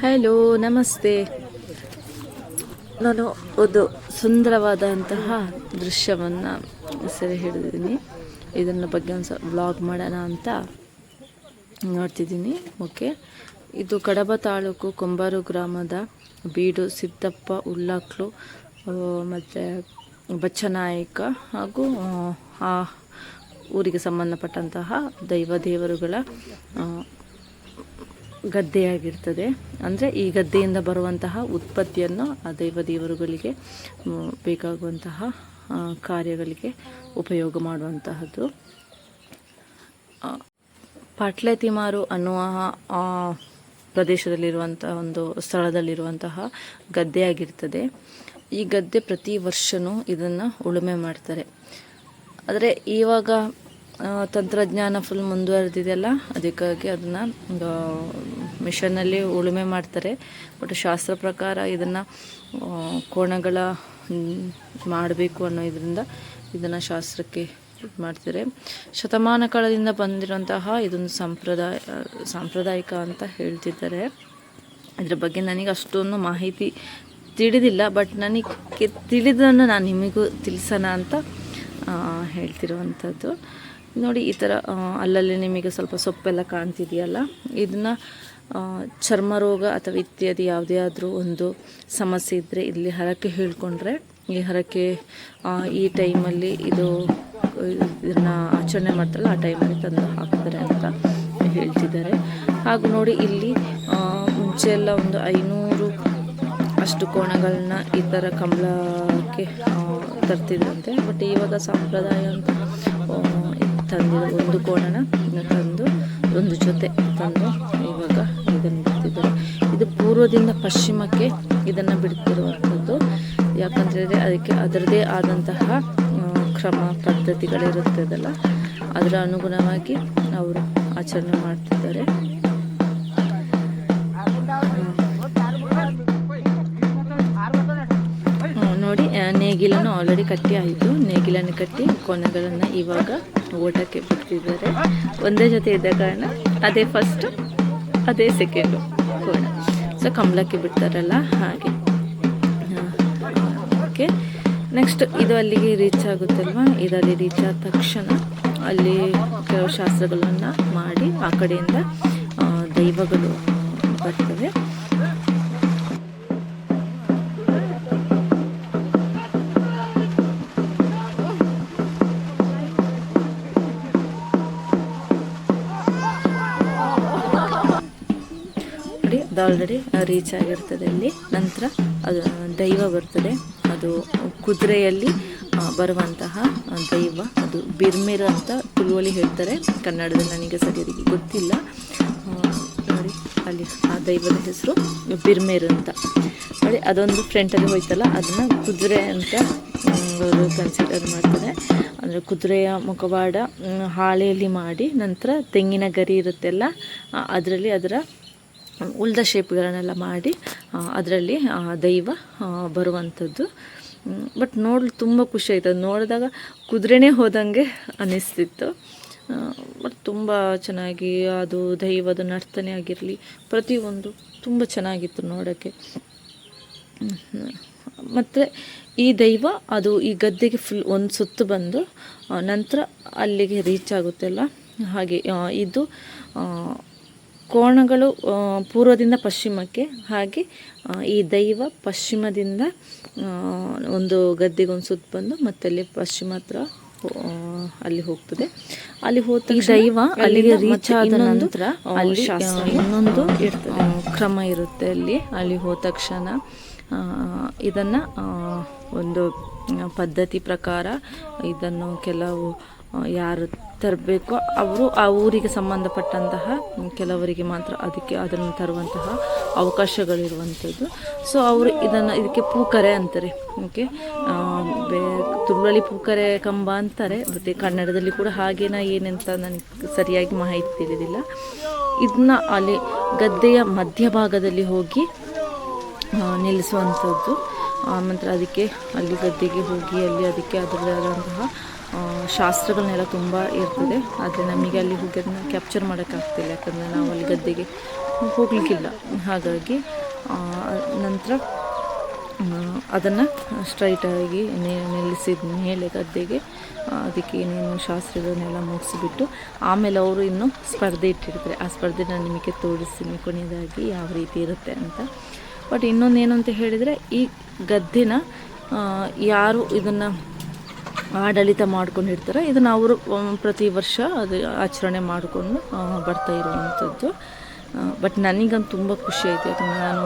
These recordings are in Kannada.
ಹಲೋ ನಮಸ್ತೆ ನಾನು ಒಂದು ಸುಂದರವಾದಂತಹ ದೃಶ್ಯವನ್ನು ಸೆರೆ ಹಿಡಿದಿದ್ದೀನಿ. ಇದನ್ನ ಬಗ್ಗೆ ಒಂದು ಬ್ಲಾಗ್ ಮಾಡೋಣ ಅಂತ ನೋಡ್ತಿದ್ದೀನಿ. ಓಕೆ ಇದು ಕಡಬ ತಾಲೂಕು ಕೊಂಬಾರು ಗ್ರಾಮದ ಬೀಡು ಸಿದ್ದಪ್ಪ ಉಲ್ಲಾಕ್ಲು ಮತ್ತು ಬಚ್ಚನಾಯಕ ಹಾಗೂ ಆ ಊರಿಗೆ ಸಂಬಂಧಪಟ್ಟಂತಹ ದೈವ ದೇವರುಗಳ ಗದ್ದೆಯಾಗಿರ್ತದೆ. ಅಂದರೆ ಈ ಗದ್ದೆಯಿಂದ ಬರುವಂತಹ ಉತ್ಪತ್ತಿಯನ್ನು ಆ ದೈವ ದೇವರುಗಳಿಗೆ ಬೇಕಾಗುವಂತಹ ಕಾರ್ಯಗಳಿಗೆ ಉಪಯೋಗ ಮಾಡುವಂತಹದ್ದು. ಆ, ಪಾಟ್ಲೆ ತಿಮಾರು ಅನ್ನುವ ಆ, ಪ್ರದೇಶದಲ್ಲಿರುವಂತಹ ಒಂದು ಸ್ಥಳದಲ್ಲಿರುವಂತಹ ಗದ್ದೆಯಾಗಿರ್ತದೆ. ಈ ಗದ್ದೆ ಪ್ರತಿ ವರ್ಷವೂ ಇದನ್ನು ಉಳುಮೆ ಮಾಡ್ತಾರೆ. ಆದರೆ ಇವಾಗ ತಂತ್ರಜ್ಞಾನ ಫುಲ್ ಮುಂದುವರೆದಿದೆಯಲ್ಲ, ಅದಕ್ಕಾಗಿ ಅದನ್ನು ಮಿಷನಲ್ಲಿ ಉಳುಮೆ ಮಾಡ್ತಾರೆ. ಬಟ್ ಶಾಸ್ತ್ರ ಪ್ರಕಾರ ಇದನ್ನು ಕೋಣಗಳ ಮಾಡಬೇಕು ಅನ್ನೋ ಇದರಿಂದ ಇದನ್ನು ಶಾಸ್ತ್ರಕ್ಕೆ ಮಾಡ್ತಾರೆ. ಶತಮಾನ ಕಾಲದಿಂದ ಬಂದಿರುವಂತಹ ಇದೊಂದು ಸಂಪ್ರದಾಯ ಸಾಂಪ್ರದಾಯಿಕ ಅಂತ ಹೇಳ್ತಿದ್ದಾರೆ. ಇದ್ರ ಬಗ್ಗೆ ನನಗೆ ಅಷ್ಟೊಂದು ಮಾಹಿತಿ ತಿಳಿದಿಲ್ಲ ಬಟ್ ನನಗೆ ತಿಳಿದನ್ನು ನಾನು ನಿಮಗೂ ತಿಳಿಸೋಣ ಅಂತ ಹೇಳ್ತಿರುವಂಥದ್ದು ನೋಡಿ, ಈ ಥರ ಅಲ್ಲಲ್ಲಿ ನಿಮಗೆ ಸ್ವಲ್ಪ ಸೊಪ್ಪೆಲ್ಲ ಕಾಣ್ತಿದೆಯಲ್ಲ? ಇದನ್ನು ಚರ್ಮ ರೋಗ ಅಥವಾ ಇತ್ಯಾದಿ ಯಾವುದೇ ಆದರೂ ಒಂದು ಸಮಸ್ಯೆ ಇದ್ದರೆ ಇಲ್ಲಿ ಹರಕೆ ಹೇಳ್ಕೊಂಡ್ರೆ, ಈ ಹರಕೆ ಈ ಟೈಮಲ್ಲಿ ಇದು, ಇದನ್ನು ಆಚರಣೆ ಮಾಡ್ತಾರಲ್ಲ, ಆ ಟೈಮಲ್ಲಿ ತಂದು ಹಾಕ್ತಾರೆ ಅಂತ ಹೇಳ್ತಿದ್ದಾರೆ. ಹಾಗೂ ನೋಡಿ, ಇಲ್ಲಿ ಮುಂಚೆ ಎಲ್ಲ ಒಂದು ಐನೂರು ಅಷ್ಟು ಕೋಣಗಳನ್ನ ಈ ಥರ ಕಂಬಳಕ್ಕೆ ತರ್ತಿದ್ರಂತೆ. ಬಟ್ ಇವಾಗ ಸಂಪ್ರದಾಯ ಅಂತ ತಂದಿದ್ರು ಒಂದು ಕೋಣನ ತಂದು, ಒಂದು ಜೊತೆ ತಂದು ಇವಾಗ ಇದನ್ನು ಬಿಡ್ತಿದ್ದಾರೆ. ಇದು ಪೂರ್ವದಿಂದ ಪಶ್ಚಿಮಕ್ಕೆ ಇದನ್ನು ಬಿಡ್ತಿರುವಂಥದ್ದು. ಯಾಕಂತೇಳಿದ್ರೆ ಅದಕ್ಕೆ ಅದರದೇ ಆದಂತಹ ಕ್ರಮ ಪದ್ಧತಿಗಳಿರುತ್ತದಲ್ಲ ಅದರ ಅನುಗುಣವಾಗಿ ಅವರು ಆಚರಣೆ ಮಾಡ್ತಿದ್ದಾರೆ. ನೇಗಿಲನ್ನು ಆಲ್ರೆಡಿ ಕಟ್ಟಿ ಆಯಿತು. ನೇಗಿಲನ್ನು ಕಟ್ಟಿ ಕೊನೆಗಳನ್ನು ಇವಾಗ ಓಟಕ್ಕೆ ಬಿಡ್ತಿದ್ದಾರೆ ಒಂದೇ ಜೊತೆ ಇದ್ದ ಕಾರಣ ಅದೇ ಫಸ್ಟು ಅದೇ ಸೆಕೆಂಡು ಕೋಣ ಸೊ ಕಂಬಳಕ್ಕೆ ಬಿಡ್ತಾರಲ್ಲ, ಹಾಗೆ. ಓಕೆ ನೆಕ್ಸ್ಟ್ ಇದು ಅಲ್ಲಿಗೆ ರೀಚ್ ಆಗುತ್ತಲ್ವ? ಇದಲ್ಲಿ ಅಲ್ಲಿ ರೀಚ್ ಆದ ತಕ್ಷಣ ಅಲ್ಲಿ ಕೆಲವು ಶಾಸ್ತ್ರಗಳನ್ನು ಮಾಡಿ ಆ ಕಡೆಯಿಂದ ದೈವಗಳು ಬರ್ತವೆ. ಅದು ಆಲ್ರೆಡಿ ರೀಚ್ ಆಗಿರ್ತದೆ ಅಲ್ಲಿ. ನಂತರ ಅದು ದೈವ ಬರ್ತದೆ. ಅದು ಕುದುರೆಯಲ್ಲಿ ಬರುವಂತಹ ದೈವ. ಅದು ಬಿರ್ಮಿರ ಅಂತ ತುಳುವಲ್ಲಿ ಹೇಳ್ತಾರೆ. ಕನ್ನಡದಲ್ಲಿ ನನಗೆ ಸರಿಯಾಗಿ ಗೊತ್ತಿಲ್ಲ. ನೋಡಿ, ಅಲ್ಲಿ ಆ ದೈವದ ಹೆಸರು ಬಿರ್ಮೇರ್ ಅಂತ. ನೋಡಿ, ಅದೊಂದು ಫ್ರೆಂಟಲ್ಲಿ ಹೋಯ್ತಲ್ಲ, ಅದನ್ನು ಕುದುರೆ ಅಂತ ಅವರು ಕನ್ಸಿಡರ್ ಮಾಡ್ತಾರೆ. ಅಂದರೆ ಕುದುರೆಯ ಮುಖವಾಡ ಹಾಳೆಯಲ್ಲಿ ಮಾಡಿ, ನಂತರ ತೆಂಗಿನ ಗರಿ ಇರುತ್ತೆಲ್ಲ ಅದರಲ್ಲಿ ಅದರ ಉಳ್ದ ಶೇಪ್ಗಳನ್ನೆಲ್ಲ ಮಾಡಿ ಅದರಲ್ಲಿ ದೈವ ಬರುವಂಥದ್ದು. ಬಟ್ ನೋಡಲು ತುಂಬ ಖುಷಿ ಆಯ್ತು. ಅದು ನೋಡಿದಾಗ ಕುದುರೆನೇ ಹೋದಂಗೆ ಅನ್ನಿಸ್ತಿತ್ತು. ಬಟ್ ತುಂಬ ಚೆನ್ನಾಗಿ ಅದು ದೈವದ ನರ್ತನೆ ಆಗಿರಲಿ ಪ್ರತಿಯೊಂದು ತುಂಬ ಚೆನ್ನಾಗಿತ್ತು ನೋಡೋಕ್ಕೆ. ಮತ್ತು ಈ ದೈವ, ಅದು ಈ ಗದ್ದೆಗೆ ಫುಲ್ ಒಂದು ಸುತ್ತು ಬಂದು ನಂತರ ಅಲ್ಲಿಗೆ ರೀಚ್ ಆಗುತ್ತಲ್ಲ ಹಾಗೆ ಇದು ಕೋಣಗಳು ಪೂರ್ವದಿಂದ ಪಶ್ಚಿಮಕ್ಕೆ ಹಾಗೆ ಈ ದೈವ ಪಶ್ಚಿಮದಿಂದ ಒಂದು ಗದ್ದೆಗೊಂದು ಒಂದು ಸುತ್ತು ಬಂದು ಮತ್ತೆ ಅಲ್ಲಿ ಪಶ್ಚಿಮ ಹತ್ರ ಅಲ್ಲಿ ಹೋಗ್ತದೆ. ಅಲ್ಲಿ ಹೋದ ದೈವ ಅಲ್ಲಿಗೆ ರೀಚ್ ಆದ ನಂತರ ಅಲ್ಲಿ ಇನ್ನೊಂದು ಇರ್ತದೆ. ಕ್ರಮ ಇರುತ್ತೆ ಅಲ್ಲಿ. ಅಲ್ಲಿ ಹೋದ ತಕ್ಷಣ ಇದನ್ನ ಒಂದು ಪದ್ಧತಿ ಪ್ರಕಾರ ಇದನ್ನು ಕೆಲವು ಯಾರು ತರಬೇಕು ಅವರು ಆ ಊರಿಗೆ ಸಂಬಂಧಪಟ್ಟಂತಹ ಕೆಲವರಿಗೆ ಮಾತ್ರ ಅದಕ್ಕೆ ಅದನ್ನು ತರುವಂತಹ ಅವಕಾಶಗಳಿರುವಂಥದ್ದು. ಸೊ ಅವರು ಇದನ್ನು ಇದಕ್ಕೆ ಪೂಕರೆ ಅಂತಾರೆ. ಓಕೆ ಬೇ ತುಳುವಲ್ಲಿ ಪೂಕರೆ ಕಂಬ ಅಂತಾರೆ. ಮತ್ತು ಕನ್ನಡದಲ್ಲಿ ಕೂಡ ಹಾಗೇನ ಏನಂತ ನನಗೆ ಸರಿಯಾಗಿ ಮಾಹಿತಿ ತಿಳಿದಿಲ್ಲ. ಇದನ್ನ ಅಲ್ಲಿ ಗದ್ದೆಯ ಮಧ್ಯಭಾಗದಲ್ಲಿ ಹೋಗಿ ನಿಲ್ಲಿಸುವಂಥದ್ದು. ಆ, ನಂತರ ಅದಕ್ಕೆ ಅಲ್ಲಿ ಗದ್ದೆಗೆ ಹೋಗಿ ಅಲ್ಲಿ ಅದಕ್ಕೆ ಅದರದೇ ಆದಂತಹ ಆ, ಶಾಸ್ತ್ರಗಳನ್ನೆಲ್ಲ ತುಂಬ ಇರ್ತದೆ. ಆದರೆ ನಮಗೆ ಅಲ್ಲಿ ಹೋಗಿ ಅದನ್ನ ಕ್ಯಾಪ್ಚರ್ ಮಾಡೋಕ್ಕಾಗ್ತಿಲ್ಲ. ಯಾಕಂದರೆ ನಾವು ಅಲ್ಲಿ ಗದ್ದೆಗೆ ಹೋಗಲಿಕ್ಕಿಲ್ಲ. ಹಾಗಾಗಿ ನಂತರ ಅದನ್ನು ಸ್ಟ್ರೈಟಾಗಿ ನಿಲ್ಲಿಸಿದ ಮೇಲೆ ಗದ್ದೆಗೆ ಅದಕ್ಕೆ ಏನೇನು ಶಾಸ್ತ್ರಗಳನ್ನೆಲ್ಲ ಮುಗಿಸಿಬಿಟ್ಟು ಆಮೇಲೆ ಅವರು ಇನ್ನೂ ಸ್ಪರ್ಧೆ ಇಟ್ಟಿರ್ತಾರೆ. ಆ ಸ್ಪರ್ಧೆ ನಾನು ನಿಮಗೆ ತೋರಿಸ್ತೀನಿ. ಕೊನೆಯದಾಗಿ ಯಾವ ರೀತಿ ಇರುತ್ತೆ ಅಂತ. ಬಟ್ ಇನ್ನೊಂದೇನು ಅಂತ ಹೇಳಿದರೆ, ಈ ಗದ್ದೆನ ಯಾರು ಇದನ್ನು ಆಡಳಿತ ಮಾಡ್ಕೊಂಡು ಇರ್ತಾರೆ ಇದನ್ನು ಅವರು ಪ್ರತಿ ವರ್ಷ ಅದು ಆಚರಣೆ ಮಾಡಿಕೊಂಡು ಬರ್ತಾ ಇರುವಂಥದ್ದು ಬಟ್ ನನಗಂತೂ ತುಂಬ ಖುಷಿ ಆಯಿತು. ಯಾಕಂದರೆ ನಾನು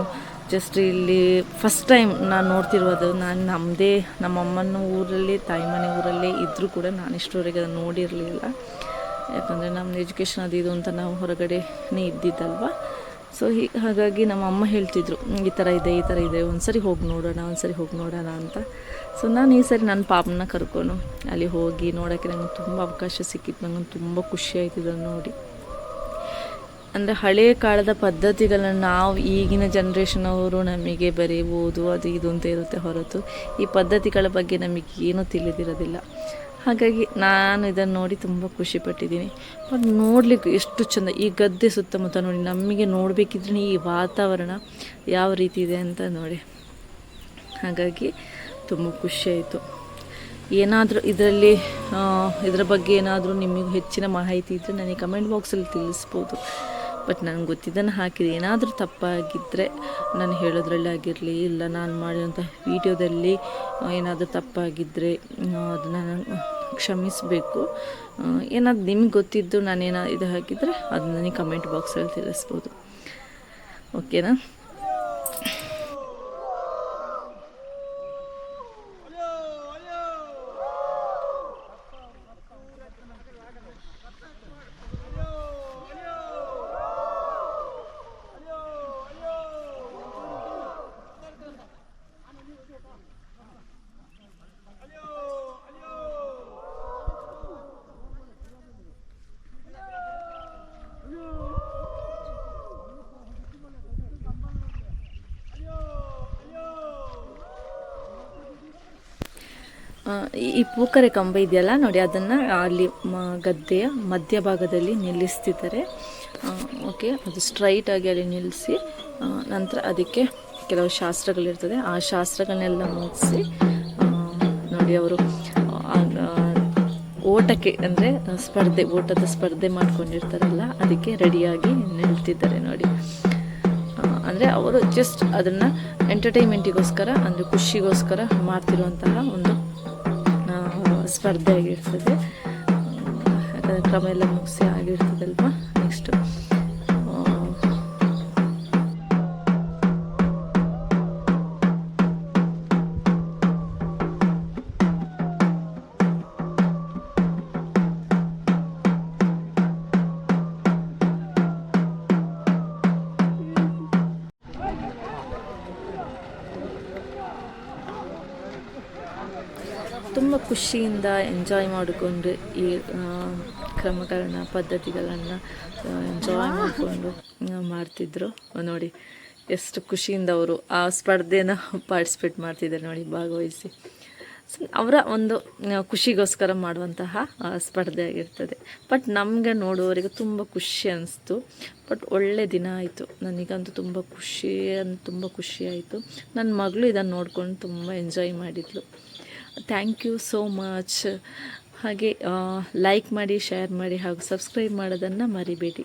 ಜಸ್ಟ್ ಇಲ್ಲಿ ಫಸ್ಟ್ ಟೈಮ್ ನಾನು ನೋಡ್ತಿರೋದು, ನಾನು ನಮ್ಮದೇ ನಮ್ಮಮ್ಮನ ಊರಲ್ಲಿ, ತಾಯಿ ಮನೆ ಊರಲ್ಲೇ ಇದ್ದರೂ ಕೂಡ ನಾನು ಇಷ್ಟರವರೆಗೆ ಅದನ್ನು ನೋಡಿರಲಿಲ್ಲ. ಯಾಕಂದರೆ ನಮ್ಮದು ಎಜುಕೇಷನ್ ಅದು ಇದು ಅಂತ ನಾವು ಹೊರಗಡೆನೇ ಇದ್ದಿದ್ದಲ್ವ. ಸೊ ಹೀ, ಹಾಗಾಗಿ ನಮ್ಮ ಅಮ್ಮ ಹೇಳ್ತಿದ್ರು, ಈ ಥರ ಇದೆ, ಈ ಥರ ಇದೆ, ಒಂದ್ಸರಿ ಹೋಗಿ ನೋಡೋಣ, ಒಂದ್ಸರಿ ಹೋಗಿ ನೋಡೋಣ ಅಂತ. ಸೊ ನಾನು ಈ ಸರಿ ನನ್ನ ಪಾಪನ ಕರ್ಕೊಂಡು ಅಲ್ಲಿ ಹೋಗಿ ನೋಡೋಕ್ಕೆ ನನಗೆ ತುಂಬ ಅವಕಾಶ ಸಿಕ್ಕಿತ್ತು ನನಗೆ ತುಂಬ ಖುಷಿ ಆಯ್ತು ಇದನ್ನು ನೋಡಿ. ಅಂದರೆ ಹಳೆಯ ಕಾಲದ ಪದ್ಧತಿಗಳನ್ನು ನಾವು ಈಗಿನ ಜನ್ರೇಷನವರು ನಮಗೆ ಬರೀ ಓದು ಅದು ಇದು ಅಂತ ಇರುತ್ತೆ ಹೊರತು. ಈ ಪದ್ಧತಿಗಳ ಬಗ್ಗೆ ನಮಗೆ ಏನೂ ತಿಳಿದಿರೋದಿಲ್ಲ. ಹಾಗಾಗಿ ನಾನು ಇದನ್ನು ನೋಡಿ ತುಂಬ ಖುಷಿ ಪಟ್ಟಿದ್ದೀನಿ. ಬಟ್ ನೋಡಲಿಕ್ಕೆ ಎಷ್ಟು ಚೆಂದ, ಈ ಗದ್ದೆ ಸುತ್ತಮುತ್ತ ನೋಡಿ ನಮಗೆ ನೋಡಬೇಕಿದ್ರೆ ಈ ವಾತಾವರಣ ಯಾವ ರೀತಿ ಇದೆ ಅಂತ ನೋಡಿ. ಹಾಗಾಗಿ ತುಂಬ ಖುಷಿಯಾಯಿತು ಏನಾದರೂ ಇದರಲ್ಲಿ ಇದರ ಬಗ್ಗೆ ಏನಾದರೂ ನಿಮಗೆ ಹೆಚ್ಚಿನ ಮಾಹಿತಿ ಇದ್ದರೆ ನನಗೆ ಕಮೆಂಟ್ ಬಾಕ್ಸಲ್ಲಿ ತಿಳಿಸ್ಬೋದು. ಬಟ್ ನನಗೆ ಗೊತ್ತಿದ್ದನ್ನು ಹಾಕಿದೆ ಏನಾದರೂ ತಪ್ಪಾಗಿದ್ದರೆ ನಾನು ಹೇಳೋದ್ರಲ್ಲಿ ಆಗಿರಲಿ, ಇಲ್ಲ ನಾನು ಮಾಡಿದಂಥ ವಿಡಿಯೋದಲ್ಲಿ ಏನಾದರೂ ತಪ್ಪಾಗಿದ್ದರೆ ಅದನ್ನು ನಾನು ಕ್ಷಮಿಸಬೇಕು. ಏನಾದ್ರು ನಿಮ್ಗೆ ಗೊತ್ತಿದ್ದು ನಾನೇನೋ ಇದು ಹಾಕಿದರೆ ಅದು ನನಗೆ ಕಮೆಂಟ್ ಬಾಕ್ಸಲ್ಲಿ ತಿಳಿಸ್ಬೋದು. ಓಕೆನಾ ಈ ಪೂಕರೆ ಕಂಬ ಇದೆಯಲ್ಲ ನೋಡಿ, ಅದನ್ನು ಅಲ್ಲಿ ಗದ್ದೆಯ ಮಧ್ಯಭಾಗದಲ್ಲಿ ನಿಲ್ಲಿಸ್ತಿದ್ದಾರೆ. ಓಕೆ ಅದು ಸ್ಟ್ರೈಟಾಗಿ ಅಲ್ಲಿ ನಿಲ್ಲಿಸಿ ನಂತರ ಅದಕ್ಕೆ ಕೆಲವು ಶಾಸ್ತ್ರಗಳಿರ್ತದೆ. ಆ ಶಾಸ್ತ್ರಗಳನ್ನೆಲ್ಲ ಮುಗಿಸಿ ನೋಡಿ ಅವರು ಓಟಕ್ಕೆ ಅಂದರೆ ಸ್ಪರ್ಧೆ, ಓಟದ ಸ್ಪರ್ಧೆ ಮಾಡ್ಕೊಂಡಿರ್ತಾರಲ್ಲ, ಅದಕ್ಕೆ ರೆಡಿಯಾಗಿ ನಿಲ್ತಿದ್ದಾರೆ ನೋಡಿ. ಅಂದರೆ ಅವರು ಜಸ್ಟ್ ಅದನ್ನು ಎಂಟರ್ಟೈನ್ಮೆಂಟಿಗೋಸ್ಕರ ಅಂದರೆ ಖುಷಿಗೋಸ್ಕರ ಮಾಡ್ತಿರುವಂತಹ ಒಂದು ಸ್ಪರ್ಧೆ ಆಗಿರ್ತದೆ ಯಾಕಂದರೆ ಕ್ರಮ ಎಲ್ಲ ಮುಗಿಸಿ ಆಗಿರ್ತದಲ್ವ ಖುಷಿಯಿಂದ ಎಂಜಾಯ್ ಮಾಡಿಕೊಂಡು ಈ ಕ್ರಮಗಳನ್ನ, ಪದ್ಧತಿಗಳನ್ನು ಎಂಜಾಯ್ ಮಾಡಿಕೊಂಡು ಮಾಡ್ತಿದ್ರು. ನೋಡಿ, ಎಷ್ಟು ಖುಷಿಯಿಂದ ಅವರು ಆ ಸ್ಪರ್ಧೆನ ಪಾರ್ಟಿಸಿಪೇಟ್ ಮಾಡ್ತಿದ್ದಾರೆ ನೋಡಿ, ಭಾಗವಹಿಸಿ. ಅವರ ಒಂದು ಖುಷಿಗೋಸ್ಕರ ಮಾಡುವಂತಹ ಸ್ಪರ್ಧೆ ಆಗಿರ್ತದೆ. ಬಟ್ ನಮಗೆ ನೋಡುವವರಿಗೆ ತುಂಬ ಖುಷಿ ಅನಿಸ್ತು. ಬಟ್ ಒಳ್ಳೆ ದಿನ ಆಯಿತು. ನನಗಂತೂ ತುಂಬ ಖುಷಿ ಅಂತ ತುಂಬ ಖುಷಿ ಆಯಿತು. ನನ್ನ ಮಗಳು ಇದನ್ನು ನೋಡ್ಕೊಂಡು ತುಂಬ ಎಂಜಾಯ್ ಮಾಡಿದ್ಲು. ಥ್ಯಾಂಕ್ ಯು ಸೋ ಮಚ್ ಹಾಗೆ ಲೈಕ್ ಮಾಡಿ ಶೇರ್ ಮಾಡಿ ಹಾಗೂ ಸಬ್ಸ್ಕ್ರೈಬ್ ಮಾಡೋದನ್ನು ಮರಿಬೇಡಿ.